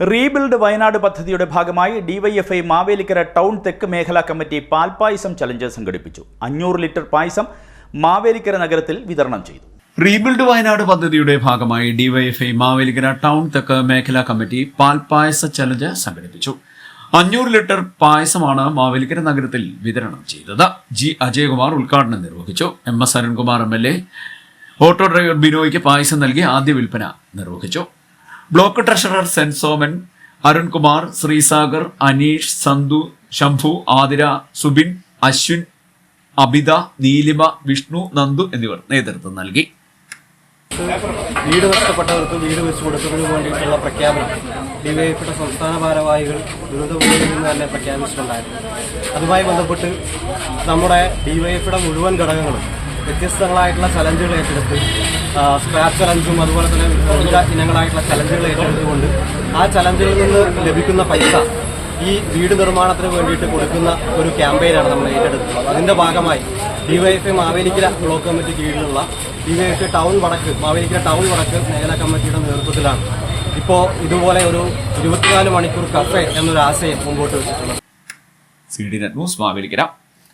Rebuild Wayanad പദ്ധതിയുടെ ഭാഗമായി DYFI Mavelikkara town തെക്ക് മേഖലാ കമ്മിറ്റി പാൽപായസം ചലഞ്ച് സംഘടിപ്പിച്ചു. അഞ്ഞൂറ് ലിറ്റർ പായസം മാവേലിക്കര നഗരത്തിൽ വിതരണം ചെയ്തു. റീബിൽഡ് വയനാട് പദ്ധതിയുടെ ഭാഗമായി ഡിവൈഎഫ്ഐ മാവേലിക്കര ടൗൺ തെക്ക് മേഖലാ കമ്മിറ്റി പാൽപായസ ചലഞ്ച് സംഘടിപ്പിച്ചു. അഞ്ഞൂറ് ലിറ്റർ പായസമാണ് മാവേലിക്കര നഗരത്തിൽ വിതരണം ചെയ്തത്. ജി അജയകുമാർ ഉദ്ഘാടനം നിർവഹിച്ചു. M S Arunkumar M L A. Auto driver ബിനോയ്ക്ക് പായസം നൽകി ആദ്യ വിൽപ്പന നിർവഹിച്ചു. ബ്ലോക്ക് ട്രഷറർ സെൻസോമൻ അരുൺകുമാർ ശ്രീസാഗർ അനീഷ് സന്തു ശംഭു ആതിര സുബിൻ അശ്വിൻ അബിത നീലിമ വിഷ്ണു നന്ദു എന്നിവർ നേതൃത്വം നൽകി. വീട് നഷ്ടപ്പെട്ടവർക്ക് വീട് വെച്ച് കൊടുക്കുന്നതിന് വേണ്ടിയിട്ടുള്ള പ്രഖ്യാപനം. ഡിവൈഎഫിയുടെ സംസ്ഥാന ഭാരവാഹികൾ ദുരിതഭൂമിയിൽ നിന്ന് തന്നെ പ്രഖ്യാപിച്ചിട്ടുണ്ടായിരുന്നു. അതുമായി ബന്ധപ്പെട്ട് നമ്മുടെ ഡിവൈഎഫിയുടെ മുഴുവൻ ഘടകങ്ങളും വ്യത്യസ്തങ്ങളായിട്ടുള്ള ചലഞ്ചുകൾ ഏറ്റെടുത്ത്. സ്ക്രാപ്പ് ചലഞ്ചും അതുപോലെ തന്നെ വിവിധ ഇനങ്ങളായിട്ടുള്ള ചലഞ്ചുകൾ ഏറ്റെടുത്തുകൊണ്ട് ആ ചലഞ്ചിൽ നിന്ന് ലഭിക്കുന്ന പൈസ ഈ വീട് നിർമ്മാണത്തിന് വേണ്ടിയിട്ട് കൊടുക്കുന്ന ഒരു ക്യാമ്പയിനാണ് നമ്മൾ ഏറ്റെടുക്കുന്നത് അതിന്റെ ഭാഗമായി ഡിവൈഎഫ്ഐ മാവേലിക്കര ബ്ലോക്ക് കമ്മിറ്റി കീഴിലുള്ള ഡിവൈഎഫ്ഐ ടൗൺ വടക്ക് മാവേലിക്കര ടൗൺ വടക്ക് മേഖലാ കമ്മിറ്റിയുടെ നേതൃത്വത്തിലാണ് ഇപ്പോൾ ഇതുപോലെ ഒരു ഇരുപത്തിനാല് മണിക്കൂർ കഫേ എന്നൊരു ആശയം മുമ്പോട്ട് വെച്ചിട്ടുള്ളത്. C D net news Mavelikkara.